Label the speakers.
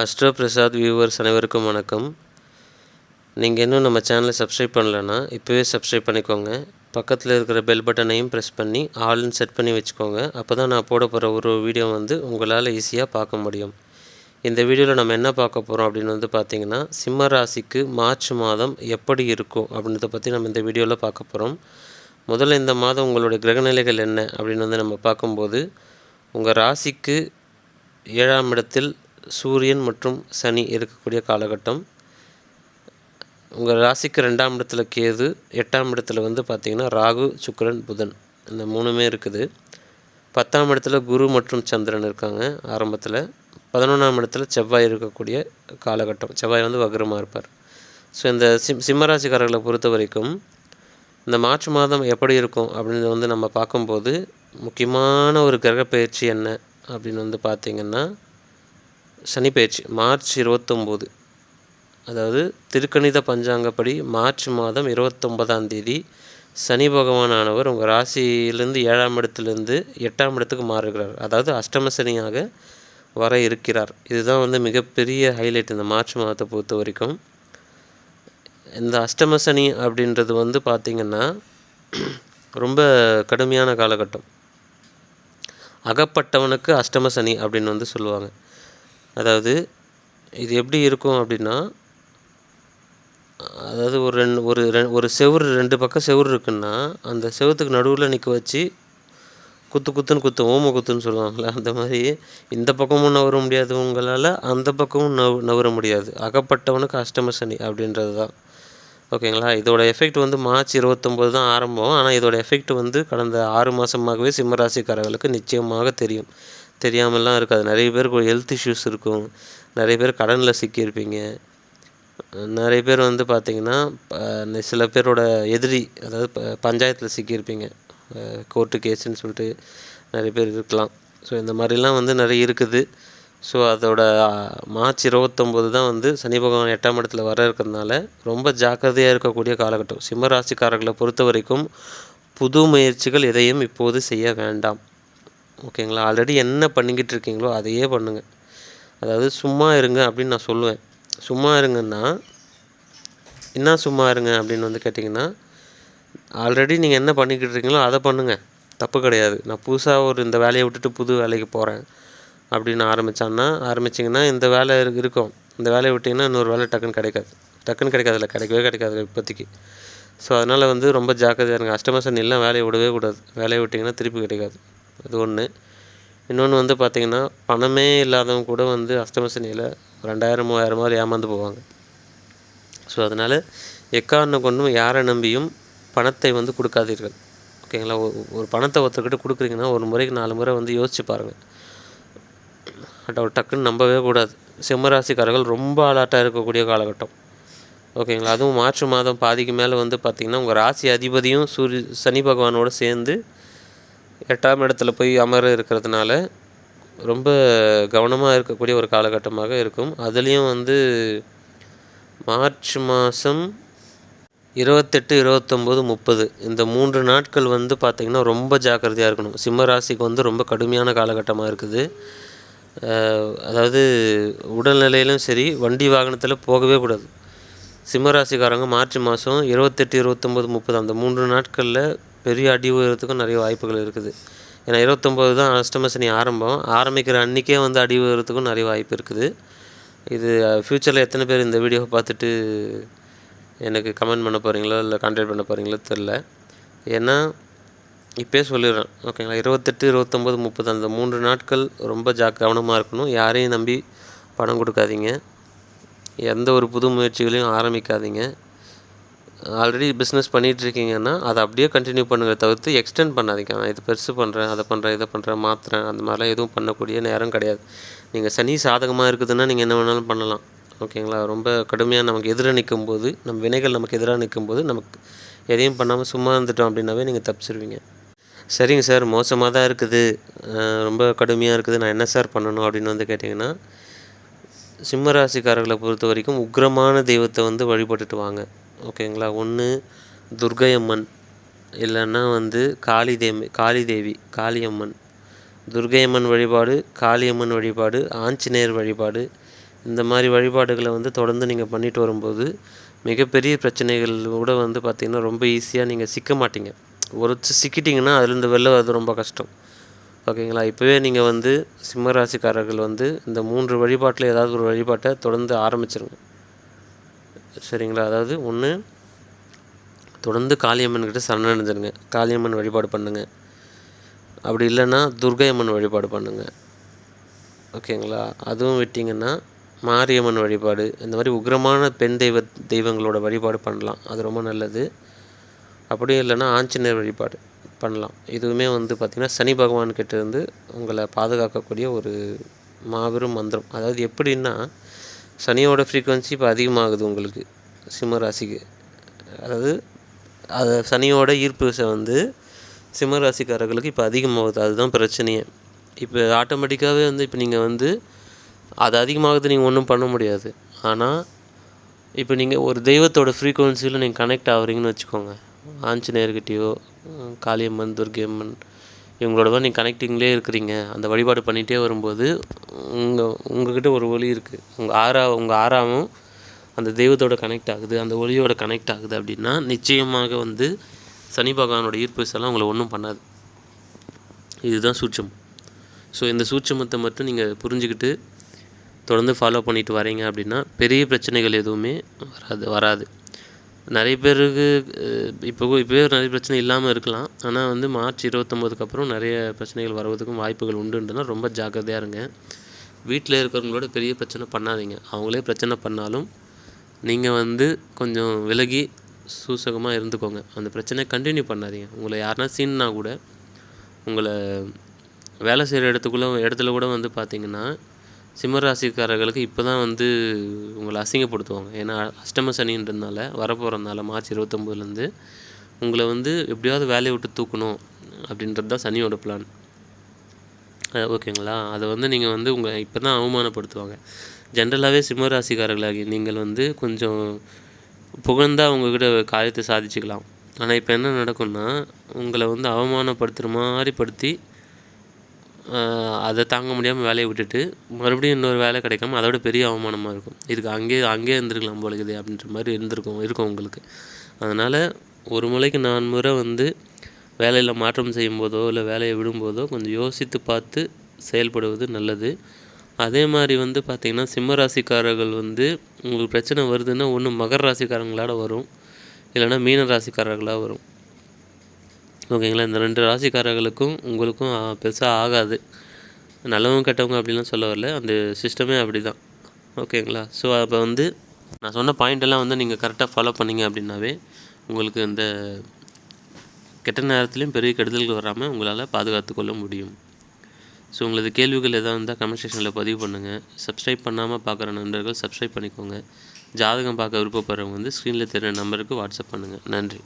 Speaker 1: Astro Prasad viewers அனைவருக்கும் வணக்கம். நீங்கள் இன்னும் நம்ம சேனலை சப்ஸ்கிரைப் பண்ணலன்னா இப்போவே சப்ஸ்கிரைப் பண்ணிக்கோங்க. பக்கத்தில் இருக்கிற பெல் பட்டனையும் ப்ரெஸ் பண்ணி ஆல்னு செட் பண்ணி வச்சுக்கோங்க. அப்போ தான் நான் போட போகிற ஒரு வீடியோ வந்து உங்களால் ஈஸியாக பார்க்க முடியும். இந்த வீடியோவில் நம்ம என்ன பார்க்க போகிறோம் அப்படின்னு வந்து பார்த்தீங்கன்னா சிம்ம ராசிக்கு மார்ச் மாதம் எப்படி இருக்கும் அப்படின்றத பற்றி நம்ம இந்த வீடியோவில் பார்க்க போகிறோம் முதல்ல இந்த மாதம் உங்களுடைய கிரகநிலைகள் என்ன அப்படின்னு வந்து நம்ம பார்க்கும்போது உங்கள் ராசிக்கு ஏழாம் இடத்தில் சூரியன் மற்றும் சனி இருக்கக்கூடிய காலகட்டம். உங்கள் ராசிக்கு ரெண்டாம் இடத்துல கேது எட்டாம் இடத்துல வந்து பார்த்திங்கன்னா ராகு சுக்கரன் புதன். இந்த மூணுமே இருக்குது. பத்தாம் இடத்துல குரு மற்றும் சந்திரன் இருக்காங்க ஆரம்பத்தில். பதினொன்றாம் இடத்துல செவ்வாய் இருக்கக்கூடிய காலகட்டம். செவ்வாய் வந்து வக்ரமாக இருப்பார். ஸோ இந்த சிம் சிம்மராசிக்காரர்களை பொறுத்த வரைக்கும் இந்த மார்ச் மாதம் எப்படி இருக்கும் அப்படின்னு வந்து நம்ம பார்க்கும்போது முக்கியமான ஒரு கிரக பயிற்சி என்ன அப்படின்னு வந்து பார்த்திங்கன்னா சனி பயிற்சி மார்ச் இருபத்தொம்போது. அதாவது திருக்கணித பஞ்சாங்கப்படி மார்ச் மாதம் இருபத்தொன்பதாம் தேதி சனி பகவானானவர் உங்கள் ராசியிலேருந்து ஏழாம் இடத்துலேருந்து எட்டாம் இடத்துக்கு மாறுகிறார். அதாவது அஷ்டம சனியாக வர இருக்கிறார். இதுதான் வந்து மிகப்பெரிய ஹைலைட் இந்த மார்ச் மாதத்தை பொறுத்த வரைக்கும். இந்த அஷ்டம சனி அப்படின்றது வந்து பார்த்திங்கன்னா ரொம்ப கடுமையான காலகட்டம். அகப்பட்டவனுக்கு அஷ்டம சனி அப்படின்னு வந்து சொல்லுவாங்க. அதாவது இது எப்படி இருக்கும் அப்படின்னா அதாவது ஒரு ரெண்டு ஒரு ரெண் ஒரு செவுரு ரெண்டு பக்கம் செவுரு இருக்குன்னா அந்த செவுத்துக்கு நடுவில் நிற்க வச்சு குத்து குத்துன்னு குத்து ஓம குத்துன்னு சொல்லுவாங்களே அந்த மாதிரி இந்த பக்கமும் நவர முடியாது உங்களால் அந்த பக்கமும் நவ் நவர முடியாது. அகப்பட்டவனுக்கு அஷ்டம சனி அப்படின்றது தான். ஓகேங்களா? இதோட எஃபெக்ட் வந்து மார்ச் இருபத்தொம்போது தான் ஆரம்பம். ஆனால் இதோட எஃபெக்ட் வந்து கடந்த ஆறு மாதமாகவே சிம்மராசிக்காரர்களுக்கு நிச்சயமாக தெரியும். தெரியாமலாம் இருக்காது. நிறைய பேருக்கு ஹெல்த் இஷ்யூஸ் இருக்கும். நிறைய பேர் கடனில் சிக்கியிருப்பீங்க. நிறைய பேர் வந்து பார்த்திங்கன்னா சில பேரோட எதிரி அதாவது ப பஞ்சாயத்தில் சிக்கியிருப்பீங்க. கோர்ட்டு கேஸுன்னு சொல்லிட்டு நிறைய பேர் இருக்கலாம். ஸோ இந்த மாதிரிலாம் வந்து நிறைய இருக்குது. ஸோ அதோட மார்ச் இருபத்தொம்போது தான் வந்து சனி பகவான் எட்டாம் இடத்துல வர இருக்கிறதுனால ரொம்ப ஜாக்கிரதையாக இருக்கக்கூடிய காலகட்டம். சிம்ம ராசிக்காரர்களை பொறுத்த வரைக்கும் புது முயற்சிகள் எதையும் இப்போது செய்ய வேண்டாம். ஓகேங்களா? ஆல்ரெடி என்ன பண்ணிக்கிட்டு இருக்கீங்களோ அதையே பண்ணுங்கள் அதாவது சும்மா இருங்க அப்படின்னு நான் சொல்லுவேன். சும்மா இருங்கன்னா என்ன சும்மா இருங்க அப்படின்னு வந்து கேட்டிங்கன்னா ஆல்ரெடி நீங்கள் என்ன பண்ணிக்கிட்டு இருக்கீங்களோ அதை பண்ணுங்கள் தப்பு கிடையாது. நான் புதுசாக ஒரு இந்த வேலையை விட்டுட்டு புது வேலைக்கு போகிறேன் அப்படின்னு ஆரம்பித்தான்னா ஆரம்பிச்சிங்கன்னா இந்த வேலை இருக்கும். இந்த வேலையை விட்டிங்கன்னா இன்னொரு வேலை டக்குன்னு கிடைக்காது. டக்குன்னு கிடைக்காதுல்ல கிடைக்கவே கிடைக்காது இப்போதைக்கு. ஸோ அதனால் வந்து ரொம்ப ஜாக்கிரதையாக இருங்க. அஷ்டம எல்லாம் வேலையை விடவே கூடாது. வேலையை விட்டிங்கன்னா திருப்பி கிடைக்காது. அது ஒன்று இன்னொன்று வந்து பார்த்திங்கன்னா பணமே இல்லாதவங்க கூட வந்து அஷ்டம சனியில் ரெண்டாயிரம் மூவாயிரம் மாதிரி ஏமாந்து போவாங்க. ஸோ அதனால் எக்காரணம் கொண்டும் யாரை நம்பியும் பணத்தை வந்து கொடுக்காதீர்கள். ஓகேங்களா ஒரு ஒரு பணத்தை ஒருத்தர்கிட்ட கொடுக்குறீங்கன்னா ஒரு முறைக்கு நாலு முறை வந்து யோசிச்சு பாருங்கள் பட் அவர் டக்குன்னு நம்பவே கூடாது. சிம்மராசிக்காரர்கள் ரொம்ப அலாட்டாக இருக்கக்கூடிய காலகட்டம். ஓகேங்களா அதுவும் மார்ச் மாதம் பாதிக்கு மேலே வந்து பார்த்திங்கன்னா உங்கள் ராசி அதிபதியும் சூரிய சனி பகவானோட சேர்ந்து எட்டாம் இடத்துல போய் அமர இருக்கிறதுனால ரொம்ப கவனமாக இருக்கக்கூடிய ஒரு காலகட்டமாக இருக்கும். அதுலேயும் வந்து மார்ச் மாதம் இருபத்தெட்டு இருபத்தொம்போது முப்பது இந்த மூன்று நாட்கள் வந்து பார்த்திங்கன்னா ரொம்ப ஜாக்கிரதையாக இருக்கணும். சிம்ம ராசிக்கு வந்து ரொம்ப கடுமையான காலகட்டமாக இருக்குது. அதாவது உடல்நிலையிலும் சரி வண்டி வாகனத்தில் போகவே கூடாது. சிம்ம ராசிக்காரங்க மார்ச் மாதம் இருபத்தெட்டு இருபத்தொம்போது முப்பது அந்த மூன்று நாட்களில் பெரிய அடி உயரத்துக்கும் நிறைய வாய்ப்புகள் இருக்குது. ஏன்னா இருபத்தொம்போது தான் அஷ்டமசனி ஆரம்பம். ஆரம்பிக்கிற அன்றைக்கே வந்து அடி உயரத்துக்கும் நிறைய வாய்ப்பு இருக்குது. இது ஃப்யூச்சரில் எத்தனை பேர் இந்த வீடியோவை பார்த்துட்டு எனக்கு கமெண்ட் பண்ண போகிறீங்களோ இல்லை கான்டாக்ட் பண்ண போகிறீங்களோ தெரில ஏன்னா இப்போயே சொல்லிடுறேன். ஓகேங்களா இருபத்தெட்டு இருபத்தொம்போது முப்பது அந்த மூன்று நாட்கள் ரொம்ப ஜா கவனமாக இருக்கணும். யாரையும் நம்பி பணம் கொடுக்காதீங்க. எந்த ஒரு புது முயற்சிகளையும் ஆரம்பிக்காதீங்க. ஆல்ரெடி பிஸ்னஸ் பண்ணிகிட்ருக்கீங்கன்னா அதை அப்படியே கண்டினியூ பண்ணுங்க தவிர்த்து எக்ஸ்டெண்ட் பண்ணாதீங்க. நான் இது பெருசு பண்ணுறேன் அதை பண்ணுறேன் இதை பண்ணுறேன் மாற்றுறேன் அந்த மாதிரிலாம் எதுவும் பண்ணக்கூடிய நேரம் கிடையாது. நீங்கள் சனி சாதகமாக இருக்குதுன்னா நீங்கள் என்ன வேணாலும் பண்ணலாம். ஓகேங்களா ரொம்ப கடுமையாக நமக்கு எதிராக நிற்கும்போது நம்ம வினைகள் நமக்கு எதிராக நிற்கும்போது நமக்கு எதையும் பண்ணாமல் சும்மா இருந்துட்டோம் அப்படின்னாவே நீங்கள் தப்பிச்சிருவீங்க. சரிங்க சார் மோசமாக தான் இருக்குது. ரொம்ப கடுமையாக இருக்குது. நான் என்ன சார் பண்ணணும் அப்படின்னு வந்து கேட்டிங்கன்னா சிம்மராசிக்காரர்களை பொறுத்த வரைக்கும் உக்கிரமான தெய்வத்தை வந்து வழிபட்டுட்டு வாங்க. ஓகேங்களா? ஒன்று துர்க்கை அம்மன் இல்லைன்னா வந்து காளி தேமி காளி தேவி காளியம்மன். துர்க்கை அம்மன் வழிபாடு காளியம்மன் வழிபாடு ஆஞ்சநேயர் வழிபாடு இந்த மாதிரி வழிபாடுகளை வந்து தொடர்ந்து நீங்கள் பண்ணிட்டு வரும்போது மிகப்பெரிய பிரச்சனைகள் கூட வந்து பார்த்திங்கன்னா ரொம்ப ஈஸியாக நீங்கள் சிக்க மாட்டீங்க. ஒரு சிக்கிட்டிங்கன்னா அதுலேருந்து வெளில வர்றது ரொம்ப கஷ்டம். ஓகேங்களா? இப்போவே நீங்கள் வந்து சிம்மராசிக்காரர்கள் வந்து இந்த மூன்று வழிபாட்டில் ஏதாவது ஒரு வழிபாட்டை தொடர்ந்து ஆரம்பிச்சிருங்க. சரிங்களா? அதாவது ஒன்று தொடர்ந்து காளியம்மன் கிட்ட சரணடைஞ்சிருங்க. காளியம்மன் வழிபாடு பண்ணுங்கள் அப்படி இல்லைன்னா துர்கை அம்மன் வழிபாடு பண்ணுங்கள் ஓகேங்களா? அதுவும் விட்டிங்கன்னா மாரியம்மன் வழிபாடு இந்த மாதிரி உக்கிரமான பெண் தெய்வ தெய்வங்களோட வழிபாடு பண்ணலாம். அது ரொம்ப நல்லது. அப்படியும் இல்லைன்னா ஆஞ்சநேயர் வழிபாடு பண்ணலாம். இதுவுமே வந்து பார்த்திங்கன்னா சனி பகவான்கிட்ட இருந்து உங்களை பாதுகாக்கக்கூடிய ஒரு மாபெரும் மந்திரம். அதாவது எப்படின்னா சனியோட ஃப்ரீக்குவென்சி இப்போ அதிகமாகுது உங்களுக்கு சிம்ம ராசிக்கு. அதாவது அது சனியோட ஈர்ப்பு விசை வந்து சிம்ம ராசிக்காரர்களுக்கு இப்போ அதிகமாகுது. அதுதான் பிரச்சனையே. இப்போ ஆட்டோமேட்டிக்காகவே வந்து இப்போ நீங்கள் வந்து அது அதிகமாகுது நீங்கள் ஒன்றும் பண்ண முடியாது. ஆனால் இப்போ நீங்கள் ஒரு தெய்வத்தோட ஃப்ரீக்குவென்சியில் நீங்கள் கனெக்ட் ஆகுறீங்கன்னு வச்சுக்கோங்க. ஆஞ்சநேயர்கிட்டயோ காளியம்மன் துர்கியம்மன் இவங்களோட தான் நீங்கள் கனெக்டிங்லேயே இருக்கிறீங்க. அந்த வழிபாடு பண்ணிகிட்டே வரும்போது உங்கள் உங்கக்கிட்ட ஒரு ஒளி இருக்குது உங்கள் ஆறா உங்கள் ஆறாவும் அந்த தெய்வத்தோட கனெக்ட் ஆகுது. அந்த ஒளியோட கனெக்ட் ஆகுது அப்படின்னா நிச்சயமாக வந்து சனி பகவானோட ஈர்ப்பு விசைலாம் உங்களை ஒன்றும் பண்ணாது. இதுதான் சூட்சம். ஸோ இந்த சூட்சமத்தை மட்டும் நீங்கள் புரிஞ்சுக்கிட்டு தொடர்ந்து ஃபாலோ பண்ணிட்டு வரீங்க அப்படின்னா பெரிய பிரச்சனைகள் எதுவுமே வராது வராது. நிறைய பேருக்கு இப்போ இப்போவே நிறைய பிரச்சனை இல்லாமல் இருக்கலாம். ஆனால் வந்து மார்ச் இருபத்தொம்போதுக்கு அப்புறம் நிறைய பிரச்சனைகள் வருவதற்கும் வாய்ப்புகள் உண்டுன்றனா ரொம்ப ஜாக்கிரதையாக இருங்க. வீட்டில் இருக்கிறவங்களோட பெரிய பிரச்சனை பண்ணாதீங்க. அவங்களே பிரச்சனை பண்ணாலும் நீங்கள் வந்து கொஞ்சம் விலகி சூசகமாக இருந்துக்கோங்க. அந்த பிரச்சனையை கண்டினியூ பண்ணாதீங்க. உங்களை யாருனா சீன்னா கூட உங்களை வேலை செய்கிற இடத்துக்குள்ள இடத்துல கூட வந்து பார்த்தீங்கன்னா சிம்மராசிக்காரர்களுக்கு இப்போ தான் வந்து உங்களை அசிங்கப்படுத்துவாங்க. ஏன்னா அஷ்டம சனின்றதுனால வரப்போகிறதுனால மார்ச் இருபத்தொம்போதுலேருந்து உங்களை வந்து எப்படியாவது வேலையை விட்டு தூக்கணும் அப்படின்றது தான் சனியோட பிளான் ஓகேங்களா? அதை வந்து நீங்கள் வந்து உங்கள் இப்போ தான் அவமானப்படுத்துவாங்க ஜென்ரலாகவே சிம்மராசிக்காரர்களாகி நீங்கள் வந்து கொஞ்சம் புகழ்ந்தா உங்ககிட்ட காரியத்தை சாதிச்சுக்கலாம். ஆனால் இப்போ என்ன நடக்கும்னா உங்களை வந்து அவமானப்படுத்துகிற மாதிரி படுத்தி அதை தாங்க முடியாமல் வேலையை விட்டுட்டு மறுபடியும் இன்னொரு வேலை கிடைக்காம அதை விட பெரிய அவமானமாக இருக்கும். இதுக்கு அங்கேயே அங்கேயே இருந்திருக்கலாம் போல இருக்குது அப்படின்ற மாதிரி இருந்திருக்கும் இருக்கும் உங்களுக்கு. அதனால் ஒரு முறைக்கு நான் முறை வந்து வேலையில் மாற்றம் செய்யும்போதோ இல்லை வேலையை விடும்போதோ கொஞ்சம் யோசித்து பார்த்து செயல்படுவது நல்லது. அதே மாதிரி வந்து பார்த்திங்கன்னா சிம்ம ராசிக்காரர்கள் வந்து உங்களுக்கு பிரச்சனை வருதுன்னா ஒன்று மகர ராசிக்காரங்களோட வரும். இல்லைன்னா மீன ராசிக்காரர்களாக வரும். ஓகேங்களா? இந்த ரெண்டு ராசிக்காரர்களுக்கும் உங்களுக்கும் பெருசாக ஆகாது. நல்லவங்க கெட்டவங்க அப்படிலாம் சொல்ல வரல. அந்த சிஸ்டமே அப்படி தான் ஓகேங்களா? ஸோ அப்போ வந்து நான் சொன்ன பாயிண்ட்டெல்லாம் வந்து நீங்கள் கரெக்டாக ஃபாலோ பண்ணிங்க அப்படின்னாவே உங்களுக்கு இந்த கெட்ட நேரத்துலையும் பெரிய கெடுதல்கள் வராமல் உங்களால் பாதுகாத்து கொள்ள முடியும். ஸோ உங்களது கேள்விகள் எதாவது இருந்தால் கமெண்ட் செக்ஷனில் பதிவு பண்ணுங்கள் சப்ஸ்கிரைப் பண்ணாமல் பார்க்குற நண்பர்கள் சப்ஸ்கிரைப் பண்ணிக்கோங்க. ஜாதகம் பார்க்க விருப்பப்படுறவங்க வந்து ஸ்க்ரீனில் தெரிகிற நம்பருக்கு வாட்ஸ்அப் பண்ணுங்கள் நன்றி.